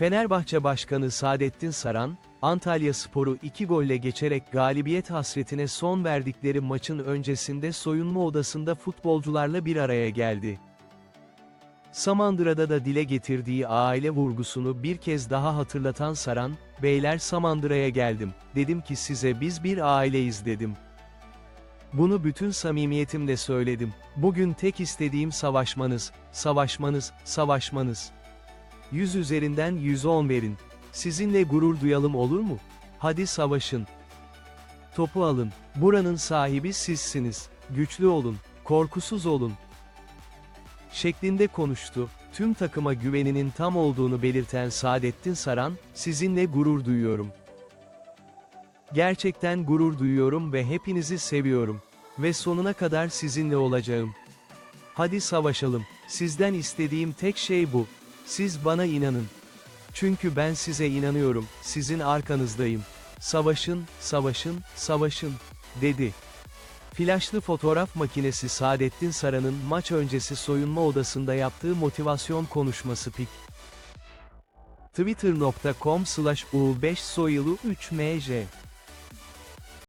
Fenerbahçe Başkanı Saadettin Saran, Antalya Sporu 2 golle geçerek galibiyet hasretine son verdikleri maçın öncesinde soyunma odasında futbolcularla bir araya geldi. Samandıra'da da dile getirdiği aile vurgusunu bir kez daha hatırlatan Saran, beyler Samandıra'ya geldim, dedim ki size biz bir aileyiz dedim. Bunu bütün samimiyetimle söyledim. Bugün tek istediğim savaşmanız, savaşmanız, savaşmanız. 100 üzerinden 110 verin. Sizinle gurur duyalım olur mu? Hadi savaşın. Topu alın. Buranın sahibi sizsiniz. Güçlü olun. Korkusuz olun. Şeklinde konuştu. Tüm takıma güveninin tam olduğunu belirten Saadettin Saran, sizinle gurur duyuyorum. Gerçekten gurur duyuyorum ve hepinizi seviyorum. Ve sonuna kadar sizinle olacağım. Hadi savaşalım. Sizden istediğim tek şey bu. Siz bana inanın. Çünkü ben size inanıyorum, sizin arkanızdayım. Savaşın, savaşın, savaşın, dedi. Flaşlı fotoğraf makinesi Saadettin Saran'ın maç öncesi soyunma odasında yaptığı motivasyon konuşması pik. Twitter.com slash U5 soyulu 3mj